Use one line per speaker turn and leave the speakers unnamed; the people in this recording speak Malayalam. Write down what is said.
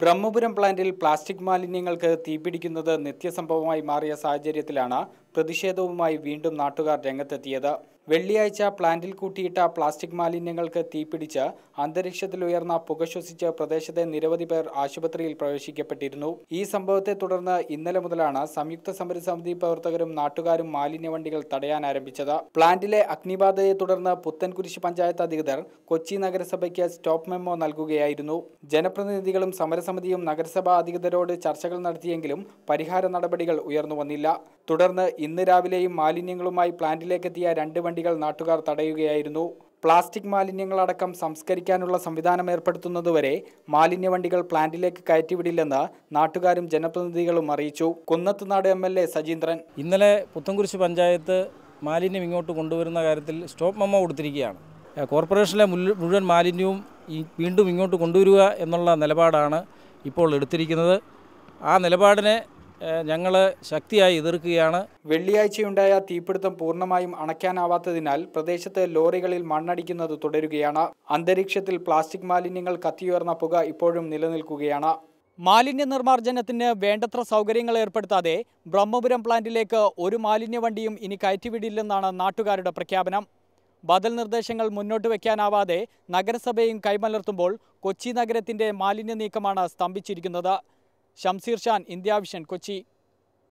ബ്രഹ്മപുരം പ്ലാന്റിൽ പ്ലാസ്റ്റിക് മാലിന്യങ്ങൾക്ക് തീപിടിക്കുന്നത് നിത്യസംഭവമായി മാറിയ സാഹചര്യത്തിലാണ് പ്രതിഷേധവുമായി വീണ്ടും നാട്ടുകാർ രംഗത്തെത്തിയത്. വെള്ളിയാഴ്ച പ്ലാന്റിൽ കൂട്ടിയിട്ട പ്ലാസ്റ്റിക് മാലിന്യങ്ങൾക്ക് തീപിടിച്ച് അന്തരീക്ഷത്തിൽ ഉയർന്ന പുക ശ്വസിച്ച് പ്രദേശത്തെ നിരവധി പേർ ആശുപത്രിയിൽ പ്രവേശിക്കപ്പെട്ടിരുന്നു. ഈ സംഭവത്തെ തുടർന്ന് ഇന്നലെ മുതലാണ് സംയുക്ത സമരസമിതി പ്രവർത്തകരും നാട്ടുകാരും മാലിന്യവണ്ടികൾ തടയാൻ ആരംഭിച്ചത്. പ്ലാന്റിലെ അഗ്നിബാധയെ തുടർന്ന് പുത്തൻകുരിശ് പഞ്ചായത്ത് അധികൃതർ കൊച്ചി നഗരസഭയ്ക്ക് സ്റ്റോപ്പ് മെമ്മോ നൽകുകയായിരുന്നു. ജനപ്രതിനിധികളും സമരസമിതിയും നഗരസഭാ അധികൃതരോട് ചർച്ചകൾ നടത്തിയെങ്കിലും പരിഹാര നടപടികൾ ഉയർന്നു വന്നില്ല. തുടർന്ന് ഇന്ന് രാവിലെയും മാലിന്യങ്ങളുമായി പ്ലാന്റിലേക്കെത്തിയ രണ്ട് വണ്ടികൾ നാട്ടുകാർ തടയുകയായിരുന്നു. പ്ലാസ്റ്റിക് മാലിന്യങ്ങളടക്കം സംസ്കരിക്കാനുള്ള സംവിധാനം ഏർപ്പെടുത്തുന്നതുവരെ മാലിന്യ വണ്ടികൾ പ്ലാന്റിലേക്ക് കയറ്റിവിടില്ലെന്ന് നാട്ടുകാരും ജനപ്രതിനിധികളും അറിയിച്ചു. Kunnathunad M L A Sajeendran.
ഇന്നലെ പുത്തൻകുരിശ് പഞ്ചായത്ത് മാലിന്യം ഇങ്ങോട്ട് കൊണ്ടുവരുന്ന കാര്യത്തിൽ സ്റ്റോപ്പ് മെമ്മോ കൊടുത്തിരിക്കുകയാണ്. കോർപ്പറേഷനിലെ മുഴുവൻ മാലിന്യവും വീണ്ടും ഇങ്ങോട്ട് കൊണ്ടുവരിക എന്നുള്ള നിലപാടാണ് ഇപ്പോൾ എടുത്തിരിക്കുന്നത്. ആ നിലപാടിനെ ഞങ്ങൾ ശക്തിയായി എതിർക്കുകയാണ്.
വെള്ളിയാഴ്ചയുണ്ടായ തീപിടുത്തം പൂർണമായും അണയ്ക്കാനാവാത്തതിനാൽ പ്രദേശത്ത് ലോറികളിൽ മണ്ണടിക്കുന്നത് തുടരുകയാണ്. അന്തരീക്ഷത്തിൽ പ്ലാസ്റ്റിക് മാലിന്യങ്ങൾ കത്തിയുയർന്ന പുക ഇപ്പോഴും നിലനിൽക്കുകയാണ്. മാലിന്യ നിർമ്മാർജനത്തിന് വേണ്ടത്ര സൗകര്യങ്ങൾ ഏർപ്പെടുത്താതെ ബ്രഹ്മപുരം പ്ലാന്റിലേക്ക് ഒരു മാലിന്യ വണ്ടിയും ഇനി കയറ്റിവിടില്ലെന്നാണ് നാട്ടുകാരുടെ പ്രഖ്യാപനം. ബദൽ നിർദ്ദേശങ്ങൾ മുന്നോട്ട് വയ്ക്കാനാവാതെ നഗരസഭയും കൈമലർത്തുമ്പോൾ കൊച്ചി നഗരത്തിന്റെ മാലിന്യ നീക്കമാണ് സ്തംഭിച്ചിരിക്കുന്നത്. Shamseer Shan India vision Kochi.